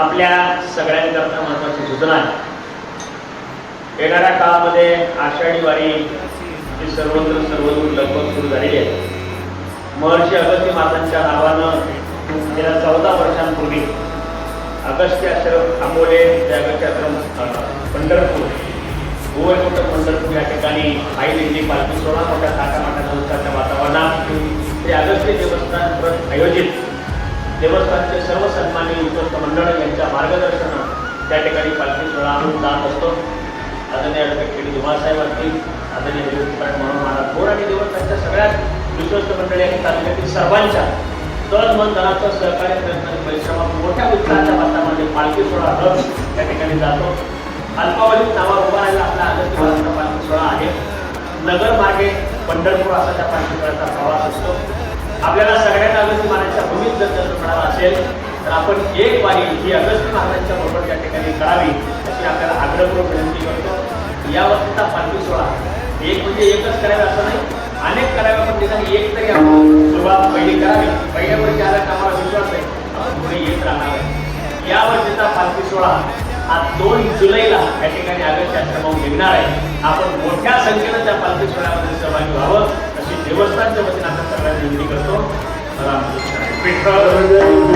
आपल्या सगळ्यांकरता महत्वाची सूचना आहे. येणाऱ्या काळामध्ये आषाढी वारी ही सर्वत्र सर्वदूर लगभग सुरू झालेली आहे. महर्षी अगस्त्य मातांच्या नावानं गेल्या चौदा वर्षांपूर्वी अगस्त्य आश्रम आंबोले ते अगस्त्य आश्रम पंढरपूर गोवैकुंठ पंढरपूर या ठिकाणी आई दिंडी पालखी सोळा मोठ्या साठा मोठ्या दिवसाच्या वातावरणात ते अगस्त्य देवस्थान परत आयोजित देवस्थानचे सर्व सन्मानी उपस्थ मंडळ यांच्या मार्गदर्शनात त्या ठिकाणी पालखी सोहळा आणून जात असतो. आदरणीय ॲडव्होकेट के असतील आदरणीय देवस्थान म्हणून महाराज भोर आणि देवस्थानच्या सगळ्यात विश्वस्त मंडळी आणि तालुक्यातील सर्वांच्या. तन मन धनाचं सहकार्य प्रयत्न परिश्रमात मोठ्या उत्साहाच्या वातावरणामध्ये पालखी सोहळा रथ त्या ठिकाणी जातो. अल्पावधीत नावावर उभा राहिला आपला आदर्श पालखी सोहळा आहे. नगर मार्गे पंढरपूर असा त्या पालखी सोहळ्याचा प्रवास असतो. आपल्याला भूमीत जर जन्म असेल तर आपण एक वारी ही अगस्त महाराजांच्या बरोबर त्या ठिकाणी करावी अशी आपल्याला आग्रहपूर्वक विनंती करतो. या वर्षीचा पालखी सोहळा एक म्हणजे एकच करावे असं नाही अनेक कराव्या पण निदान एक तरी आपण सुरुवात पहिली करावी. पहिल्या ज्याला कामाला विश्वास आहे आपण पुढे येत राहणार आहे. या वर्षीचा पालखी सोहळा हा दोन जुलैला या ठिकाणी आगस्ट आश्रमावर निघणार आहे. आपण मोठ्या संख्येनं त्या पालखी सोहळ्यामध्ये सहभागी व्हावं अशी देवस्थानच्या वतीने आपण सगळ्यांना विनंती करतो. Obrigado.